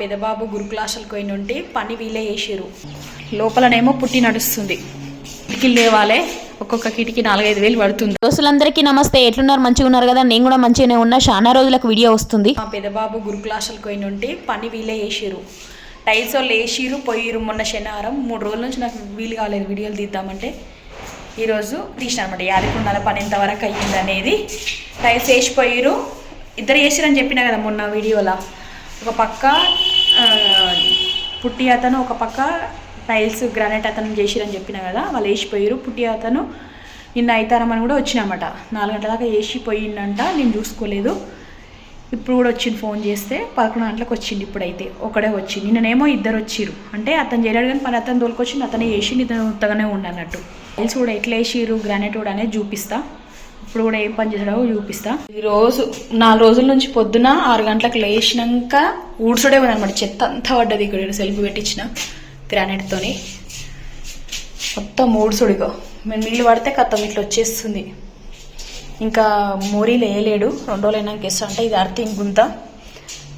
పెదబాబు గురుకులాసలకు పోయి నుండి పని వీలే చేసిరు లోపలనేమో పుట్టి నడుస్తుంది. కిటికీలు లేవాలే ఒక్కొక్క కిటికీ నాలుగైదు వేలు పడుతుంది. దోస్తులందరికీ నమస్తే. ఎట్లున్నారు? మంచిగా ఉన్నారు కదా? నేను కూడా మంచిగానే ఉన్నా. చాలా రోజులకు వీడియో వస్తుంది. మా పెదబాబు గురుకులాసలకు పోయి నుండి పని వీలే చేసిరు టైల్స్ వాళ్ళు వేసిరు పోయిరు మొన్న శనివారం. మూడు రోజుల నుంచి నాకు వీలు కాలేదు వీడియోలు తీద్దామంటే. ఈరోజు తీసిన అనమాట యాదకుండాల పని ఎంతవరకు అయ్యింది అనేది టైల్స్ వేసిపోయిరు ఇద్దరు వేసిరని చెప్పిన కదా మొన్న వీడియోలో. ఒక పక్క పుట్టి అతను ఒక పక్క టైల్స్ గ్రానైట్ అతను చేసిరని చెప్పిన కదా వాళ్ళు వేసిపోయారు పుట్టి అతను నిన్న అవుతారమని కూడా వచ్చినమాట. నాలుగు గంటల దాకా వేసి పోయిందంట నేను చూసుకోలేదు. ఇప్పుడు కూడా వచ్చింది ఫోన్ చేస్తే పదకొండు గంటలకు వచ్చింది ఇప్పుడైతే ఒకడే వచ్చింది నిన్ననేమో ఇద్దరు వచ్చిరు అంటే అతను చేయడాడు కానీ పని అతను తోలుకొచ్చింది అతనే వేసి ఇతను ఉత్తగానే ఉండన్నట్టు టైల్స్ కూడా ఎట్లా వేసిరు గ్రానైట్ కూడా అనేది చూపిస్తా. ఇప్పుడు కూడా ఏం పని చేసాడో చూపిస్తా. ఈ రోజు నాలుగు రోజుల నుంచి పొద్దున ఆరు గంటలకు లేచినాక ఊడ్చుడే ఉందన్నమాట చెత్త అంతా పడ్డది ఇక్కడ సెల్ఫ్ పెట్టించిన గ్రానైట్ తోని. మొత్తం ఊడ్చుడిగో మేము నీళ్ళు పడితే కథం ఇట్లా వచ్చేస్తుంది. ఇంకా మోరీలు వేయలేడు రెండు రోజులు అయినాక వేస్తా అంటే ఇది అర్థం గుంత.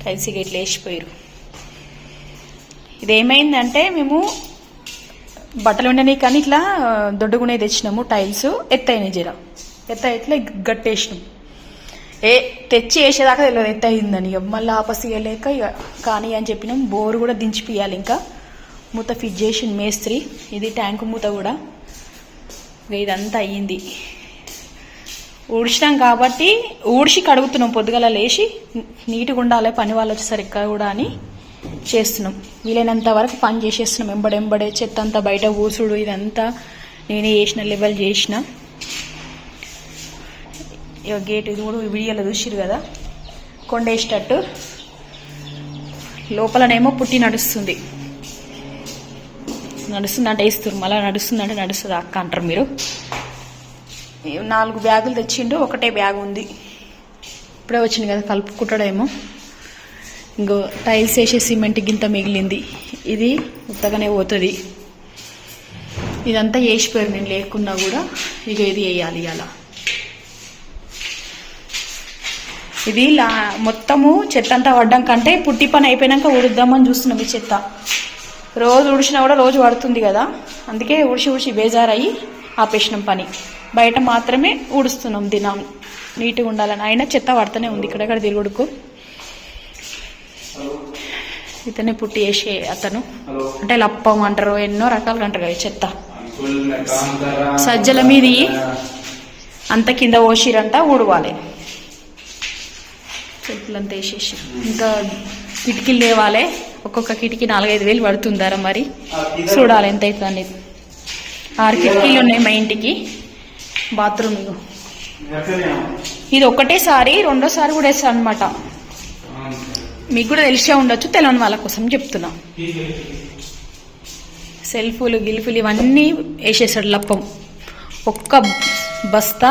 టైల్స్ ఇట్లా వేసిపోయారు ఇదేమైందంటే మేము బట్టలు ఉండని కానీ ఇట్లా దొడ్డుగునే తెచ్చినాము టైల్స్ ఎత్తైన జీరా. ఎత్త ఎట్లా గట్టేసినాం. ఏ తెచ్చి వేసేదాకా తెలియదు ఎత్త అయిందని. ఇక మళ్ళీ ఆపస్ ఇవ్వలేక ఇక కానీ అని చెప్పినాం. బోర్ కూడా దించిపియాలి ఇంకా. మూత ఫిట్ చేసిన మేస్త్రి. ఇది ట్యాంక్ మూత కూడా. ఇక ఇదంతా అయ్యింది. ఊడ్చినాం కాబట్టి ఊడ్చి కడుగుతున్నాం. పొద్దుగల లేచి నీట్గా ఉండాలి. పని వాళ్ళు వచ్చేసరికి కూడా అని చేస్తున్నాం. వీలైనంత వరకు పని చేసేస్తున్నాం. ఎంబడెంబడే చెత్త అంతా బయట ఊసుడు ఇదంతా నేనే చేసిన లెవెల్ చేసిన. ఇక గేట్ ఇది కూడా వీడియోలో చూసిరు కదా? కొండేసేటట్టు లోపలనేమో పుట్టి నడుస్తుంది. నడుస్తుందంటే వేస్తారు మళ్ళీ నడుస్తుందంటే నడుస్తుంది అక్క అంటారు మీరు. నాలుగు బ్యాగులు తెచ్చిండు ఒకటే బ్యాగ్ ఉంది. ఇప్పుడే వచ్చింది కదా కలుపుకుంటాడేమో. ఇంకో టైల్స్ వేసే సిమెంట్ గింత మిగిలింది. ఇది ఉత్తగానే పోతుంది. ఇదంతా వేసిపోయారు నేను లేకున్నా కూడా. ఇక ఇది వేయాలి అలా ఇది లా మొత్తము చెత్త అంతా పడ్డం కంటే పుట్టి పని అయిపోయినాక ఉడుద్దామని చూస్తున్నాం ఈ చెత్త. రోజు ఉడిచినా కూడా రోజు పడుతుంది కదా. అందుకే ఉడిచి ఉడిచి బేజారయ్యి ఆపేసినాం పని. బయట మాత్రమే ఊడుస్తున్నాం దినం నీట్గా ఉండాలని. అయినా చెత్త పడుతూనే ఉంది. ఇక్కడెక్కడ తిరుగుడుకు ఇతనే పుట్టి వేసే అతను. అంటే లప్పం అంటారు ఎన్నో రకాలుగా అంటారు కదా చెత్త. సజ్జల మీది అంత కింద పోసిరంట ఊడవాలి. చెట్లంతా వేసేసి ఇంకా కిటికీలు లేవాలి. ఒక్కొక్క కిటికీ నాలుగైదు వేలు పడుతుందారా మరి. చూడాలి ఎంత అవుతుంది అనేది. ఆరు కిటికీలు ఉన్నాయి మా ఇంటికి. బాత్రూమ్ ఇది ఒకటేసారి రెండోసారి కూడా వేస్తాను అనమాట మీకు కూడా తెలిసే ఉండొచ్చు తెలియని వాళ్ళ కోసం చెప్తున్నా. సెల్ఫులు గిల్ఫులు ఇవన్నీ వేసేసాడు లప్పం. ఒక్క బస్తా.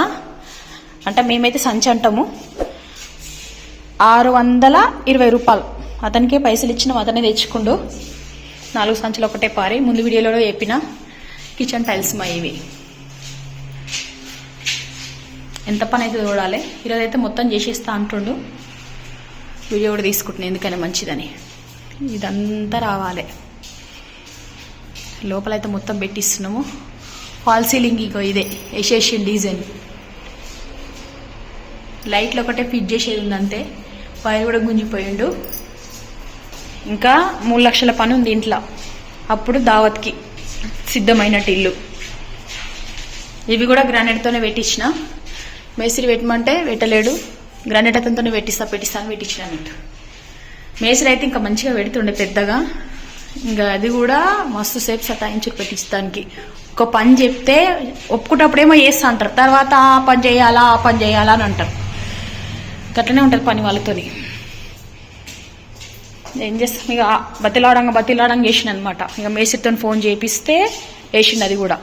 అంటే మేమైతే సంచి అంటాము. ఆరు వందల ఇరవై రూపాయలు. అతనికే పైసలు ఇచ్చిన అతనే తెచ్చుకుండు. నాలుగు సంచులు ఒకటే పారి. ముందు వీడియోలో చెప్పిన కిచెన్ టైల్స్ మా ఇవి. ఎంత పని అయితే చూడాలి. ఈరోజు అయితే మొత్తం చేసేస్తా అంటుండు. వీడియో కూడా తీసుకుంటున్నాను ఎందుకని మంచిదని. ఇదంతా రావాలి. లోపలైతే మొత్తం పెట్టిస్తున్నాము. ఫాల్ సీలింగ్ ఇగో ఇదే వేసేసిన డిజైన్. లైట్లు ఒకటే ఫిట్ చేసేది ఉంది అంతే వైర్ కూడా గుంజిపోయిండు. ఇంకా మూడు లక్షల పని ఉంది ఇంట్లో. అప్పుడు దావత్కి సిద్ధమైనట్టు ఇల్లు. ఇవి కూడా గ్రానైట్తోనే పెట్టించిన. మేస్త్రి పెట్టమంటే పెట్టలేడు. గ్రానైట్ అతనితోనే పెట్టిస్తా పెట్టిస్తా అని పెట్టించిన అన్నట్టు. మేస్త్రి అయితే ఇంకా మంచిగా పెడుతుండే పెద్దగా. ఇంకా అది కూడా మస్తు సేపు సతాయించుకు పెట్టిస్తానికి ఒక పని చెప్తే ఒప్పుకున్నప్పుడేమో చేస్తా అంటారు. తర్వాత ఆ పని చేయాలా ఆ పని చేయాలా అని అంటారు. గట్లనే ఉంటుంది పని వాళ్ళతోని. ఏం చేస్తాం? ఇక బతిలాడంగా బతిలాడంగా వేసిన అనమాట ఇక మేస్త్రితో ఫోన్ చేపిస్తే వేసిండు అది కూడా.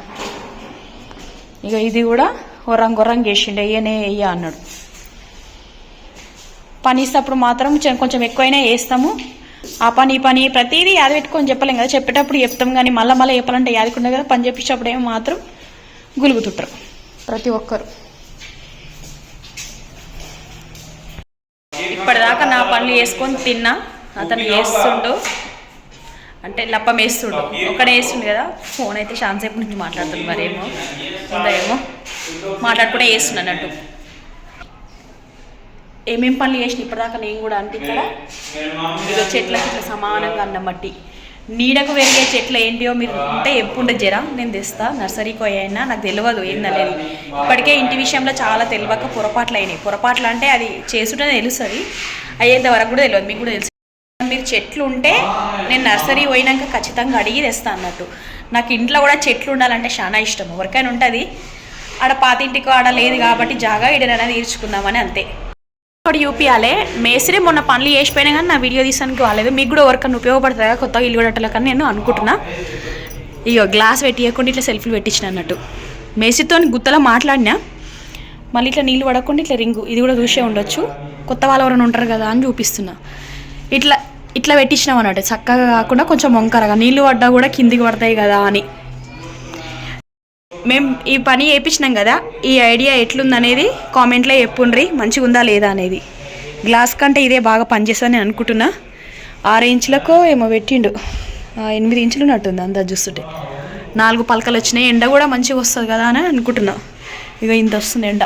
ఇక ఇది కూడా ఒరంగ ఒరంగ వేసిండు అయ్యనే అయ్యా అన్నాడు. పని ఇస్తేప్పుడు మాత్రం కొంచెం ఎక్కువైనా వేస్తాము ఆ పని ఈ పని ప్రతిదీ యాద పెట్టుకొని చెప్పలేం కదా. చెప్పేటప్పుడు చెప్తాం కానీ మళ్ళీ మళ్ళీ చెప్పాలంటే యాదకుండా కదా. పని చెప్పించేటప్పుడు ఏమో మాత్రం గులుగుతుంటారు. ప్రతి ఒక్కరు. ఇప్పటిదాకా నా పనులు చేసుకొని తిన్నా. అతను వేస్తుండు. అంటే లప్పం వేస్తుండు. ఒక్కడే వేస్తుండు కదా. ఫోన్ అయితే శాంతసేపు నుంచి మాట్లాడుతుంది మరేమో. ఉందా ఏమో మాట్లాడుకుంటే వేస్తుండు అన్నట్టు. ఏమేం పనులు చేసిన ఇప్పటిదాకా నేను కూడా అంటే ఇక్కడ ఇక చెట్లకి ఇట్లా సమానంగా అన్నం మట్టి నీడకు పెరిగే చెట్లు ఏంటియో మీరు ఉంటే ఎప్పుడు జరా నేను తెస్తా. నర్సరీకి అయినా నాకు తెలియదు ఏందనేది ఇప్పటికే ఇంటి విషయంలో చాలా తెలియక పొరపాట్లు అయినాయి పొరపాట్లు అంటే అది చేసుంటే తెలుస్తుంది. అయ్యేంత వరకు కూడా తెలియదు మీకు కూడా తెలుసు. మీరు చెట్లు ఉంటే నేను నర్సరీ పోయినాక ఖచ్చితంగా అడిగి తెస్తా అన్నట్టు. నాకు ఇంట్లో కూడా చెట్లు ఉండాలంటే చాలా ఇష్టం. ఎవరికైనా ఉంటుంది. ఆడ పాతింటికి ఆడ లేదు కాబట్టి జాగా ఇడనైనా తీర్చుకుందామని అంతే. ఒకటి చూపియాలి. మేస్త్రి మొన్న పనులు చేసిపోయినా కానీ నా వీడియో తీసానికి కాలేదు మీకు కూడా ఎవరికన్నా ఉపయోగపడతాయా? కదా కొత్తగా ఇల్లు కట్టాలని నేను అనుకుంటున్నా. ఇగో గ్లాస్ పెట్టియకుండా ఇట్లా సెల్ఫీలు పెట్టించిన అన్నట్టు. మేస్త్రితో గుత్తలో మాట్లాడినా మళ్ళీ ఇట్లా నీళ్ళు పడకుండా ఇట్లా రింగు ఇది కూడా చూసే ఉండొచ్చు. కొత్త వాళ్ళు ఎవరైనా ఉంటారు కదా అని చూపిస్తున్నా. ఇట్లా ఇట్లా పెట్టించినాం అన్నట్టు. చక్కగా కాకుండా కొంచెం వంకరగా. నీళ్ళు పడ్డా కూడా కిందికి పడతాయి కదా అని. మేము ఈ పని చేయించినాం కదా ఈ ఐడియా ఎట్లుందనేది కామెంట్లో చెప్పుండ్రి మంచిగా ఉందా లేదా అనేది. గ్లాస్ కంటే ఇదే బాగా పనిచేస్తుందని అనుకుంటున్నా. ఆరు ఇంచులకో ఏమో పెట్టిండు. ఎనిమిది ఇంచులు ఉన్నట్టుంది అంతా చూస్తుంటే. నాలుగు పలకలు వచ్చినాయి ఎండ కూడా మంచిగా వస్తుంది కదా అని అనుకుంటున్నా. ఇక ఇంత వస్తుంది ఎండ.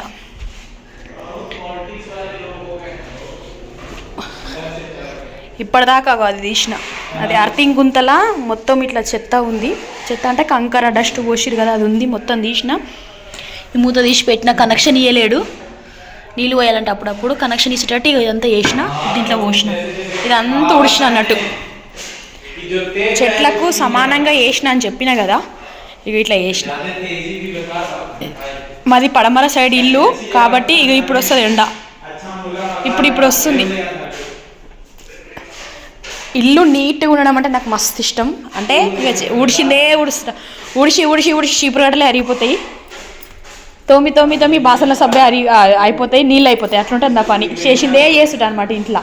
ఇప్పటిదాకా అగో అది తీసిన. అది అర్థింగ్ గుంతల మొత్తం ఇట్లా చెత్త ఉంది. చెత్త అంటే కంకర డస్ట్ పోసిరు కదా అది ఉంది మొత్తం తీసిన. ఈ మూత తీసి పెట్టిన కనెక్షన్ ఇవ్వలేడు నీళ్ళు పోయాలంటే అప్పుడప్పుడు కనెక్షన్ ఇచ్చేటట్టు ఇక ఇదంతా చేసిన దీంట్లో పోసిన. ఇదంతా ఉడిచిన అన్నట్టు. చెట్లకు సమానంగా వేసిన అని చెప్పిన కదా ఇక ఇట్లా వేసిన మాది పడమర సైడ్ ఇల్లు కాబట్టి ఇక ఇప్పుడు వస్తుంది ఎండ. ఇప్పుడు ఇప్పుడు వస్తుంది. ఇల్లు నీట్గా ఉండడం అంటే నాకు మస్తు ఇష్టం. అంటే ఇక ఉడుస్తా ఊడిచిందే ఉడిచి ఉడిచి ఊడిసి గడ్డలే అరిగిపోతాయి. తోమి తోమి తోమి బాసన సబ్బే అరి అయిపోతాయి నీళ్ళు అయిపోతాయి. అట్లుంటుంది నా పని. చేసిందే చేసుట అనమాట ఇంట్లో.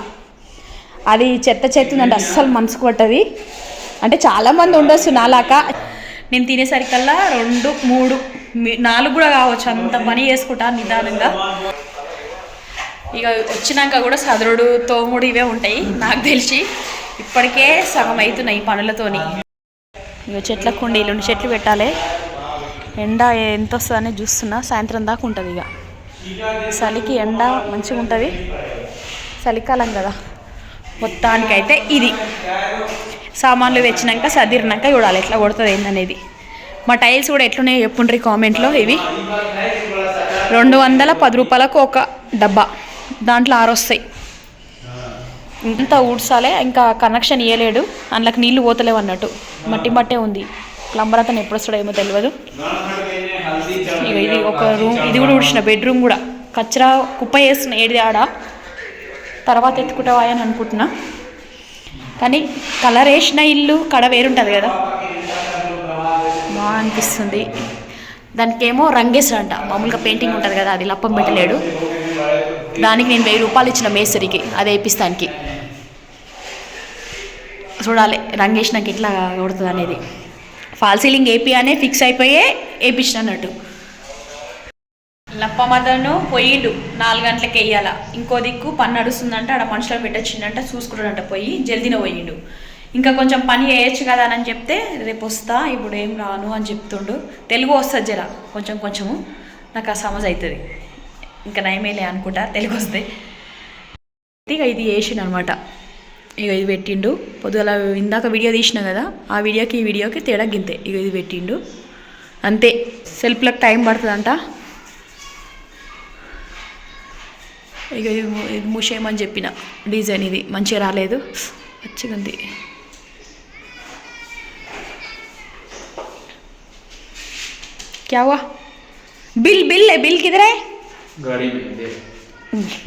అది చెత్త చెత్త అస్సలు మనసుకు పట్టది. అంటే చాలామంది ఉండొచ్చు నాలాక నేను తినేసరికల్లా రెండు మూడు నాలుగు కూడా కావచ్చు. అంత పని చేసుకుంటా నిదానంగా. ఇక వచ్చినాక కూడా సదరుడు తోముడు ఇవే ఉంటాయి నాకు తెలిసి. ఇప్పటికే సగం అవుతున్నాయి పనులతోని. ఇక చెట్ల కుండీలు చెట్లు పెట్టాలి. ఎండ ఎంత వస్తుందని చూస్తున్నా సాయంత్రం దాకా ఉంటుంది ఇక చలికి ఎండ మంచిగా ఉంటుంది. చలికాలం కదా. మొత్తానికైతే ఇది. సామాన్లు తెచ్చినాక సదిరినాక చూడాలి ఎట్లా కొడుతుంది ఏందనేది. మా టైల్స్ కూడా ఎట్లున్నాయో చెప్పుండ్రి కామెంట్లో ఇవి. రెండు వందల పది రూపాయలకు ఒక డబ్బా. దాంట్లో ఆరు వస్తాయి ఇంత ఊడ్చాలే ఇంకా కనెక్షన్ ఇవ్వలేడు అందులోకి నీళ్ళు పోతలేవు అన్నట్టు. మట్టి మట్టే ఉంది. ప్లంబర్ అతను ఎప్పుడు వస్తాడో ఏమో తెలియదు ఇక ఇది ఒక రూమ్ ఇది కూడా ఊడ్చిన బెడ్రూమ్ కూడా. కచ్చరా కుప్ప వేస్తున్న ఏడిది ఆడ. తర్వాత ఎత్తుకుంటావా అని అనుకుంటున్నా. కానీ కలర్ వేసిన ఇల్లు కడ వేరుంటుంది కదా. బాగా అనిపిస్తుంది. దానికేమో రంగేసాడంట మామూలుగా పెయింటింగ్ ఉంటుంది కదా అది లప్పం పెట్టలేడు. దానికి నేను వెయ్యి రూపాయలు ఇచ్చిన మేస్త్రికి అది వేపిస్తానికి చూడాలి రంగేసినాక ఎట్లా కొడుతుంది అనేది ఫాల్ సీలింగ్ ఏపీ అనే ఫిక్స్ అయిపోయే వేయించిన అన్నట్టు. లప్పమదను పోయిండు నాలుగు గంటలకి వేయాల ఇంకో దిక్కు పని నడుస్తుందంట ఆడ మనుషులు పెట్టొచ్చిందంట చూసుకుంటాడంట పోయి జల్దీన పోయిండు. ఇంకా కొంచెం పని చేయొచ్చు కదా అని చెప్తే రేపు వస్తా ఇప్పుడు ఏం రాను అని చెప్తుండు. తెలుగు వస్తుంది జర కొంచెం కొంచెము. నాకు ఆ సమజ్ అవుతుంది ఇంకా నయమేలే అనుకుంటా తెలుగు వస్తే. ఇక ఇది వేసిన అనమాట ఇక ఇది పెట్టిండు. పొద్దుగల ఇందాక వీడియో తీసిన కదా ఆ వీడియోకి ఈ వీడియోకి తేడా గింతే. ఇక ఇది పెట్టిండు. అంతే. సెల్ఫ్లకు టైం పడుతుందంట. ఇక ఇది ఇది మూసేయమని చెప్పిన. డిజైన్ ఇది. మంచిగా రాలేదు. మంచిగా క్యావా బిల్ బిల్ బిల్ కిదరే गाड़ी में दे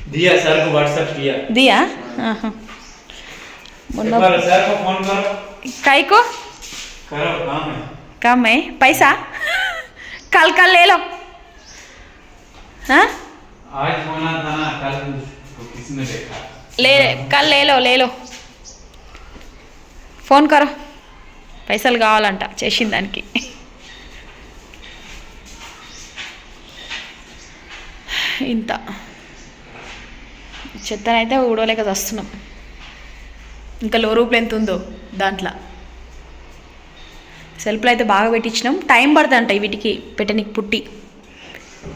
दिया सर को व्हाट्सएप किया दिया हाँ हाँ एक मतलब बार सर को फोन करो काय को करो काम है कम है पैसा कल कल ले लो हाँ आज होना था ना कल तो किसने देखा ले कल ले लो ले लो ఫోన్ కరో పైసలు కావాలంట చేసిన దానికి ఇంత. చెత్తనైతే ఊడవలేక వస్తున్నాం ఇంకా లో రూపులు ఎంత ఉందో దాంట్లో. సెల్ఫ్లో అయితే బాగా పెట్టించినాం. టైం పడుతుందంట వీటికి పెట్టనికి పుట్టి.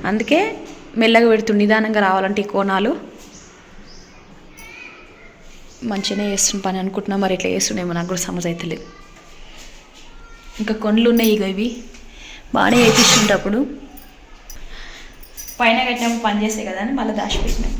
అందుకే మెల్లగా పెడుతుంది నిదానంగా రావాలంటే ఈ కోణాలు. మంచిగానే చేస్తున్న పని అనుకుంటున్నా మరి ఇట్లా చేస్తుండేమో నాకు కూడా సమజ్ అవుతలేదు ఇంకా కొండలు ఉన్నాయి ఇక ఇవి. బాగానే వేపిస్తుంటే అప్పుడు. పైన కట్టినప్పుడు పని చేసే కదా అని మళ్ళీ దాచిపెట్టినాం.